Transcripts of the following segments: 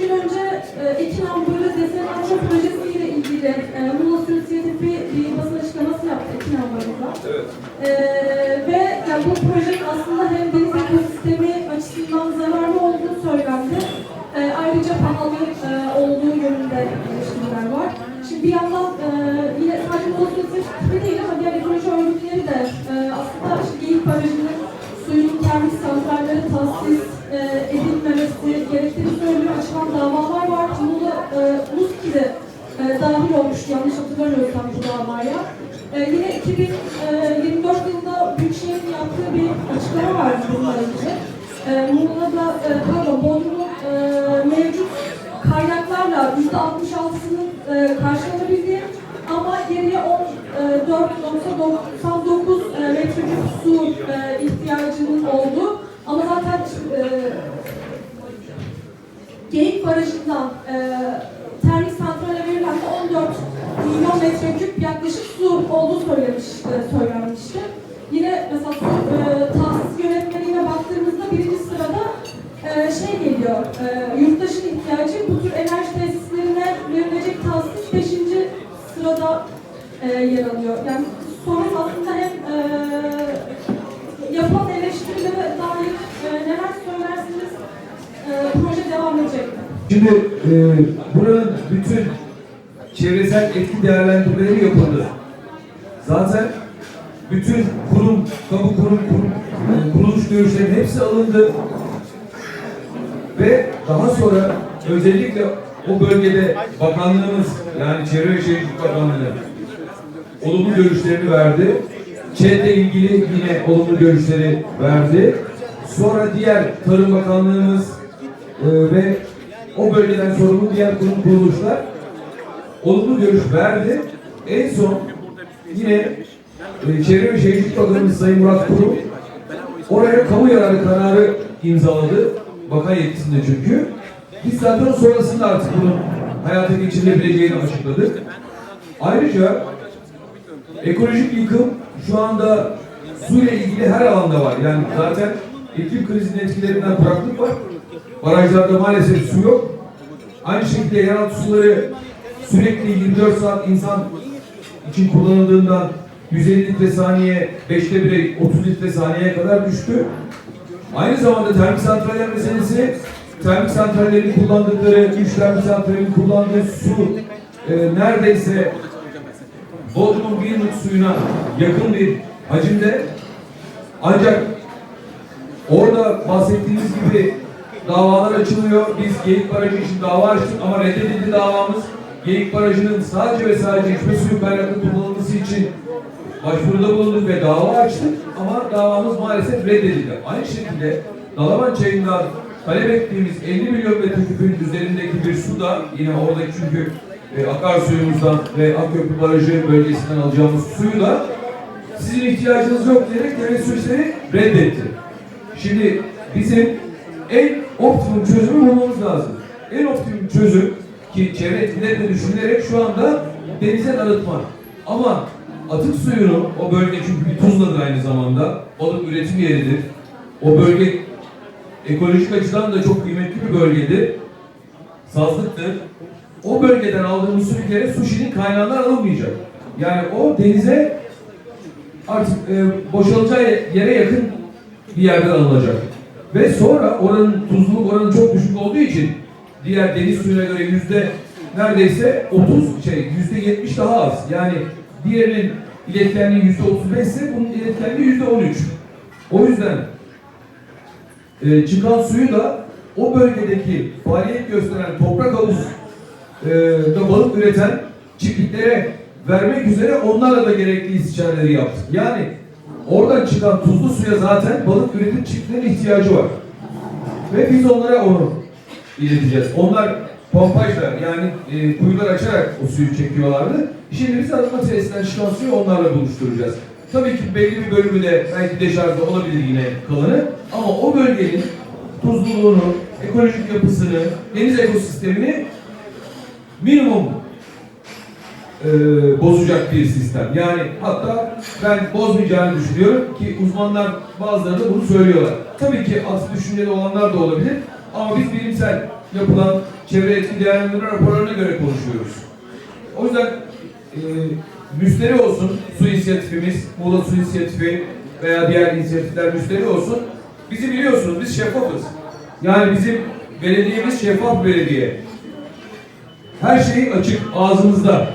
birkaç gün önce e, Ekin Ambarı desenasyon projesiyle ilgili e, Muğla İnisiyatifi bir basın açıklaması yaptı Ekin Ambarı'nda. Evet. E, ve yani bu projenin aslında hem deniz ekosistemi açısından zararlı olduğu söylendi. E, ayrıca pahalı e, olduğu yönünde eleştiriler var. Şimdi bir yandan e, yine sadece Muğla İnisiyatifi değil ama diğer ekoloji örgütleri de e, aslında işte Geyik Barajı'nın %66'sının e, karşılanabildiği ama geriye 14.99 e, metreküp su e, ihtiyacının olduğu ama zaten e, Geyik Barajı'ndan e, termik santrale verilen de 14 milyon metreküp yaklaşık su olduğu söylemiş, e, söylenmişti. Yine mesela su e, Zaten bütün kurum, kamu kurum, kurum e, kuruluş görüşlerinin hepsi alındı. Ve daha sonra özellikle o bölgede bakanlığımız yani Çevre ve Şehircilik Bakanlığı olumlu görüşlerini verdi. ÇED'le ilgili yine olumlu görüşleri verdi. Sonra diğer Tarım Bakanlığımız e, ve o bölgeden sorumlu diğer kurum kuruluşlar olumlu görüş verdi. En son yine e, Çevre ve Şehircilik Bakanımız Sayın Murat Kurum oraya kamu yararı kararı imzaladı. Bakan yetkisinde çünkü. Biz zaten sonrasında artık bunun hayata geçirilebileceğini açıkladık. Ayrıca ekolojik yıkım şu anda suyla ilgili her alanda var. Yani zaten iklim krizinin etkilerinden kuraklık var. Barajlarda maalesef su yok. Aynı şekilde yeraltı suları sürekli 24 saat insan için kullanıldığından 150 litre saniye 5'te 1'e 30 litre saniyeye kadar düştü. Aynı zamanda termik santraller meselesi termik santrallerin kullandıkları, üç termik santralin kullandığı su e, neredeyse bir yıllık suyuna yakın bir hacimde ancak orada bahsettiğimiz gibi davalar açılıyor. Biz Geyik Barajı için dava açtık ama reddedildi davamız. Geyik Barajı'nın sadece ve sadece içme suyu kaynaklı kullanılması için başvuruda bulunduk ve dava açtık ama davamız maalesef reddedildi. Aynı şekilde Dalaman Çayı'ndan talep ettiğimiz 50 milyon metreküpün üzerindeki bir su da yine oradaki çünkü e, akarsuyumuzdan ve Akköprü Barajı bölgesinden alacağımız suyu da sizin ihtiyacınız yok diyerek devlet su reddetti. Şimdi bizim en optimum çözümü bulmamız lazım. En optimum çözüm ki çevre etkileri de düşünülerek şu anda denize arıtma. Ama atık suyunu o bölge çünkü bir tuzladır aynı zamanda. Balık üretim yeridir. O bölge ekolojik açıdan da çok kıymetli bir bölgedir. Sazlıktır. O bölgeden aldığımız su bir kere suşinin kaynağından alınmayacak. Yani o denize artık e, boşalacağı yere yakın bir yerden alınacak. Ve sonra oranın tuzluluk oranı çok düşük olduğu için diğer deniz suyuna göre yüzde neredeyse 30 şey yüzde 70 daha az. Yani diğerinin iletkenliği yüzde 35 ise bunun iletkenliği yüzde 13. O yüzden e, çıkan suyu da o bölgedeki faaliyet gösteren toprak havuz e, da balık üreten çiftliklere vermek üzere onlarla da gerekli istişareleri yaptık. Yani oradan çıkan tuzlu suya zaten balık üretim çiftliğinin ihtiyacı var. Ve biz onlara onu ileteceğiz. Onlar pompajla yani e, kuyular açarak o suyu çekiyorlardı. Şimdi biz arıtma tesisinden çıkan suyu onlarla buluşturacağız. Tabii ki belli bir bölümü de belki deşarjda olabilir yine kalanı. Ama o bölgenin tuzluluğunu, ekolojik yapısını, deniz ekosistemini minimum e, bozacak bir sistem. Yani hatta ben bozmayacağını düşünüyorum ki uzmanlar bazıları da bunu söylüyorlar. Tabii ki az düşünceli olanlar da olabilir ama biz bilimsel yapılan çevre etki değerlendirme raporlarına göre konuşuyoruz. O yüzden e, müsteri olsun su inisiyatifimiz, Muğla Su İnisiyatifi veya diğer inisiyatifler müsteri olsun. Bizi biliyorsunuz biz şeffafız. Yani bizim belediyemiz şeffaf belediye. Her şey açık ağzımızda.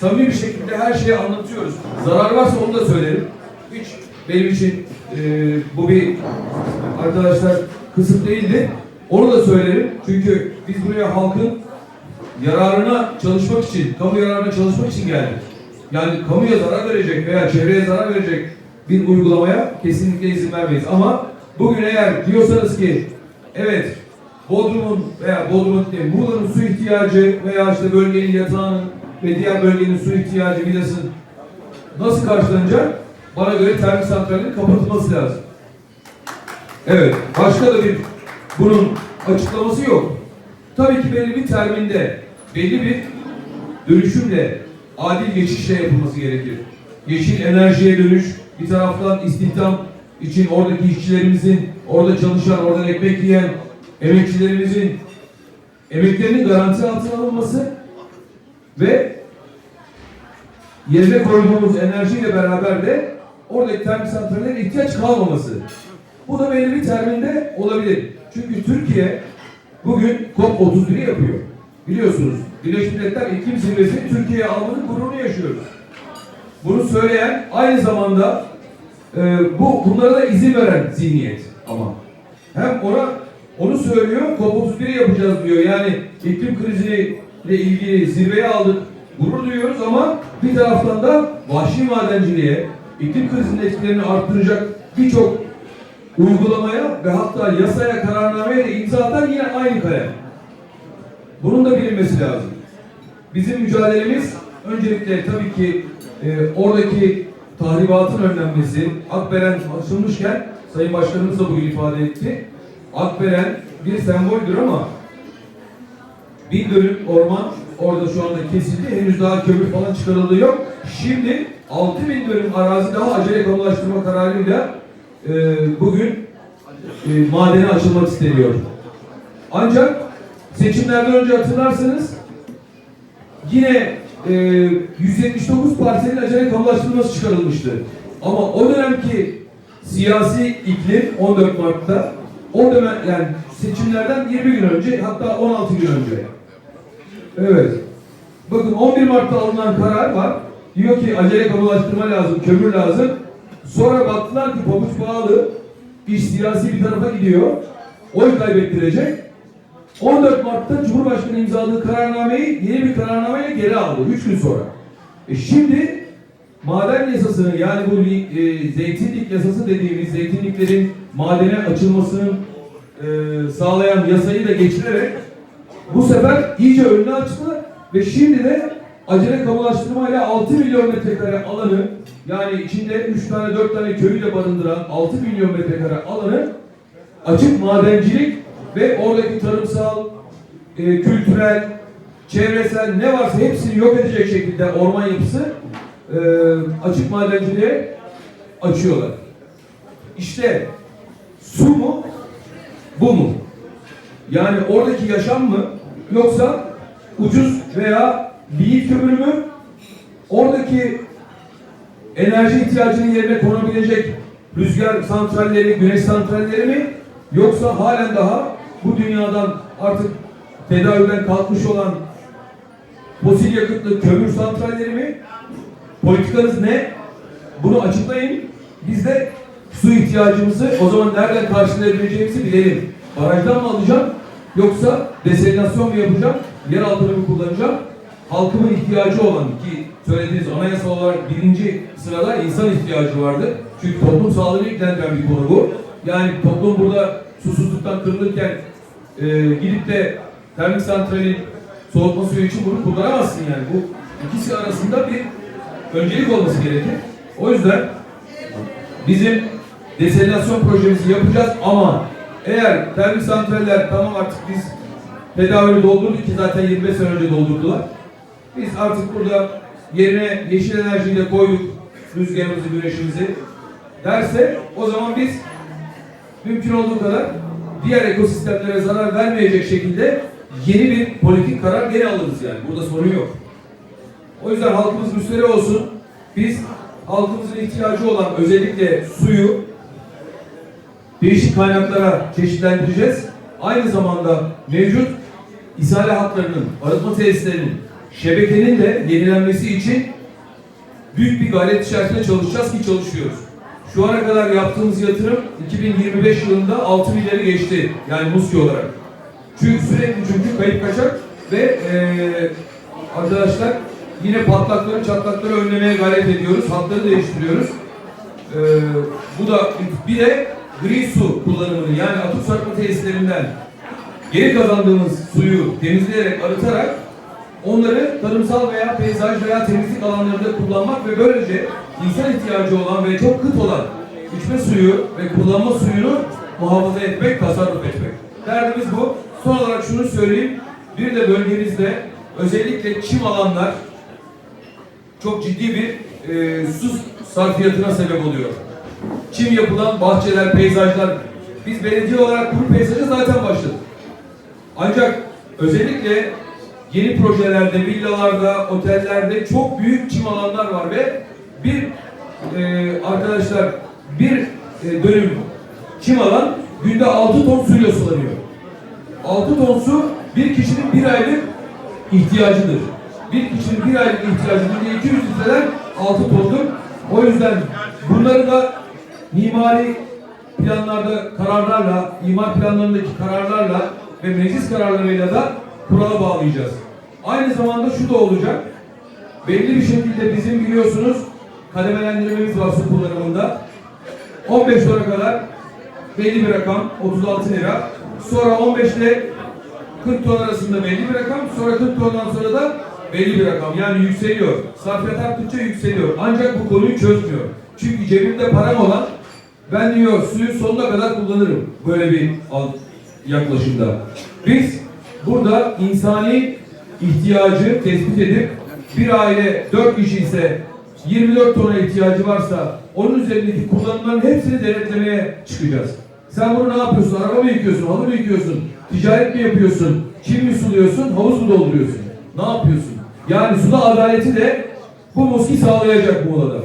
Samimi bir şekilde her şeyi anlatıyoruz. Zarar varsa onu da söylerim. Hiç benim için e, bu bir arkadaşlar kısıt değildi. Onu da söylerim. Çünkü biz buraya halkın yararına çalışmak için, kamu yararına çalışmak için geldik. Yani kamuya zarar verecek veya çevreye zarar verecek bir uygulamaya kesinlikle izin vermeyiz. Ama bugün eğer diyorsanız ki evet Bodrum'un veya Bodrum'un değil, Muğla'nın su ihtiyacı veya işte bölgenin yatağının ve diğer bölgenin su ihtiyacı Milas'ın nasıl karşılanacak? Bana göre termik santralinin kapatılması lazım. Evet, başka da bir bunun açıklaması yok. Tabii ki belli bir terminde, belli bir dönüşümle, adil geçişle yapılması gerekir. Yeşil enerjiye dönüş, bir taraftan istihdam için oradaki işçilerimizin, orada çalışan, oradan ekmek yiyen emekçilerimizin emeklerinin garanti altına alınması ve yerine koyduğumuz enerjiyle beraber de oradaki termik santrallere ihtiyaç kalmaması. Bu da belli bir terminde olabilir. Çünkü Türkiye bugün COP31'i yapıyor. Biliyorsunuz Birleşmiş Milletler İklim Zirvesi Türkiye'ye almanın gururunu yaşıyoruz. Bunu söyleyen aynı zamanda e, bu bunlara da izin veren zihniyet ama. Hem ona onu söylüyor, COP31'i yapacağız diyor. Yani iklim kriziyle ilgili zirveye aldık, gurur duyuyoruz ama bir taraftan da vahşi madenciliğe, iklim krizinin etkilerini arttıracak birçok uygulamaya ve hatta yasaya, kararnameye de imza atan yine aynı kalem. Bunun da bilinmesi lazım. Bizim mücadelemiz öncelikle tabii ki e, oradaki tahribatın önlenmesi, Akbelen açılmışken Sayın Başkanımız da bugün ifade etti. Akbelen bir semboldür ama bir dönüm orman orada şu anda kesildi. Henüz daha kömür falan çıkarıldığı yok. Şimdi 6000 dönüm arazi daha acele kamulaştırma kararıyla e, bugün e, madene açılmak isteniyor. Ancak seçimlerden önce hatırlarsanız yine e, 179 parselin acele kamulaştırılması çıkarılmıştı. Ama o dönemki siyasi iklim 14 Mart'ta o dönem yani seçimlerden 20 gün önce hatta 16 gün önce. Evet. Bakın 11 Mart'ta alınan karar var. Diyor ki acele kamulaştırma lazım, kömür lazım. Sonra baktılar ki pabuç bağlı. İş siyasi bir tarafa gidiyor. Oy kaybettirecek. 14 Mart'ta Cumhurbaşkanı imzaladığı kararnameyi yeni bir kararnameyle geri aldı. 3 gün sonra. E şimdi maden yasasını yani bu e, zeytinlik yasası dediğimiz zeytinliklerin madene açılmasını e, sağlayan yasayı da geçirerek bu sefer iyice önüne açtı ve şimdi de acele kamulaştırmayla 6 milyon metrekare alanı yani içinde 3 tane 4 tane köyü de barındıran 6 milyon metrekare alanı açık madencilik ve oradaki tarımsal, e, kültürel, çevresel ne varsa hepsini yok edecek şekilde orman yapısı e, açık madenciliğe açıyorlar. İşte su mu, bu mu? Yani oradaki yaşam mı yoksa ucuz veya liit kömürü mü? Oradaki enerji ihtiyacının yerine konabilecek rüzgar santralleri, güneş santralleri mi? Yoksa halen daha bu dünyadan artık tedaviden kalkmış olan fosil yakıtlı kömür santralleri mi? Politikanız ne? Bunu açıklayın. Biz de su ihtiyacımızı o zaman nereden karşılayabileceğimizi bilelim. Barajdan mı alacağım? Yoksa deselinasyon mu yapacağım? Yer altını mı kullanacağım? Halkımın ihtiyacı olan ki söylediğiniz anayasal olarak birinci sırada insan ihtiyacı vardı. Çünkü toplum sağlığını ilgilendiren bir konu bu. Yani toplum burada susuzluktan kırılırken e, gidip de termik santralin soğutma suyu için bunu kullanamazsın yani. Bu ikisi arasında bir öncelik olması gerekir. O yüzden bizim deselinasyon projemizi yapacağız ama eğer termik santraller tamam artık biz tedavülü doldurduk ki zaten 25 sene önce doldurdular. Biz artık burada yerine yeşil enerjiyi de koyduk rüzgarımızı, güneşimizi derse o zaman biz mümkün olduğu kadar diğer ekosistemlere zarar vermeyecek şekilde yeni bir politik karar gene alırız yani. Burada sorun yok. O yüzden halkımız müşteri olsun. Biz halkımızın ihtiyacı olan özellikle suyu değişik kaynaklara çeşitlendireceğiz. Aynı zamanda mevcut ishale hatlarının, arıtma tesislerinin, şebekenin de yenilenmesi için büyük bir gayret içerisinde çalışacağız ki çalışıyoruz. Şu ana kadar yaptığımız yatırım 2025 yılında 6 milyarı geçti. Yani muski olarak. Çünkü sürekli çünkü kayıp kaçak ve eee, arkadaşlar yine patlakları çatlakları önlemeye gayret ediyoruz. Hatları değiştiriyoruz. Eee, bu da bir de gri su kullanımını yani atık su arıtma tesislerinden geri kazandığımız suyu temizleyerek arıtarak onları tarımsal veya peyzaj veya temizlik alanlarında kullanmak ve böylece insan ihtiyacı olan ve çok kıt olan içme suyu ve kullanma suyunu muhafaza etmek, tasarruf etmek. Derdimiz bu. Son olarak şunu söyleyeyim. Bir de bölgemizde özellikle çim alanlar çok ciddi bir e, su sarfiyatına sebep oluyor. Çim yapılan bahçeler, peyzajlar. Biz belediye olarak kuru peyzaja zaten başladık. Ancak özellikle yeni projelerde, villalarda, otellerde çok büyük çim alanlar var ve bir e, arkadaşlar bir e, dönüm çim alan günde 6 ton suyla sulanıyor. 6 ton su bir kişinin bir aylık ihtiyacıdır. Bir kişinin bir aylık ihtiyacı günde 200 litreden 6 tondur. O yüzden bunları da mimari planlarda kararlarla, imar planlarındaki kararlarla ve meclis kararlarıyla da kurala bağlayacağız. Aynı zamanda şu da olacak. Belli bir şekilde bizim biliyorsunuz kademelendirmemiz var su kullanımında. 15 tora kadar belli bir rakam 36 lira. Sonra 15 ile 40 ton arasında belli bir rakam. Sonra 40 tondan sonra da belli bir rakam. Yani yükseliyor. Sarfiyat arttıkça yükseliyor. Ancak bu konuyu çözmüyor. Çünkü cebimde param olan ben diyor suyu sonuna kadar kullanırım. Böyle bir yaklaşımda. Biz burada insani ihtiyacı tespit edip bir aile 4 kişi ise 24 tona ihtiyacı varsa onun üzerindeki kullanımların hepsini denetlemeye çıkacağız. Sen bunu ne yapıyorsun? Araba mı yıkıyorsun? Halı mı yıkıyorsun? Ticaret mi yapıyorsun? Çim mi suluyorsun? Havuz mu dolduruyorsun? Ne yapıyorsun? Yani suda adaleti de bu muski sağlayacak bu olada.